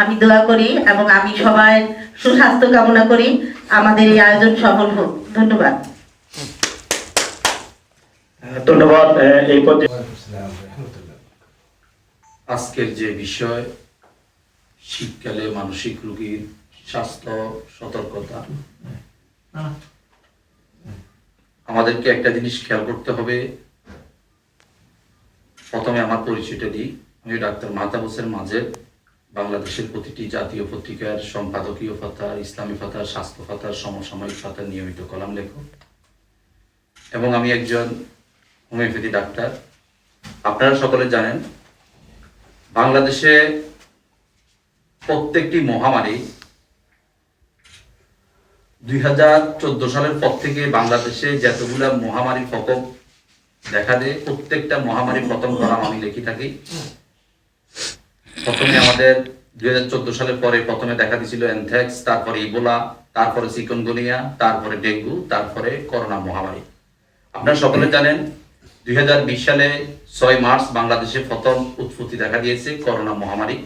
আমি দোয়া করি এবং আমি সবাই সুস্বাস্থ্য কামনা করি। আমাদের এই আয়োজন সফল হোক। ধন্যবাদ। ধন্যবাদ এই আজকের যে বিষয় শীতকালে মানসিক রোগীর স্বাস্থ্য সতর্কতা। আমাদেরকে একটা জিনিস খেয়াল করতে হবে। প্রথমে আমার পরিচয়টা দিই। আমি ডাক্তার মাহতাব হোসেন মাজেদ বাংলাদেশের প্রতিটি জাতীয় পত্রিকার সম্পাদকীয় পাতার ইসলামী পাতার স্বাস্থ্য পাতার সমসাময়িক পাতার নিয়মিত কলাম লেখক। এবং আমি একজন হোমিওপ্যাথি ডাক্তার। আপনারা সকলে জানেন, বাংলাদেশে প্রত্যেকটি মহামারী দুই হাজার চোদ্দ সালের পর থেকে বাংলাদেশে যতগুলা মহামারীর প্রকোপ দেখা দেয়, প্রত্যেকটা মহামারী প্রথম কলাম আমি লিখে থাকি। প্রথমে আমাদের দুই হাজার চোদ্দ সালের পরে প্রথমে দেখা দিয়েছিল অ্যানথ্যাক্স তারপরে ইবোলা, তারপরে চিকনগুনিয়া, তারপরে ডেঙ্গু, তারপরে করোনা মহামারী। আপনারা সকলে জানেন, দুই হাজার বিশ সালে ছয় মার্চ বাংলাদেশে প্রথম উৎপত্তি দেখা দিয়েছে করোনা মহামারী।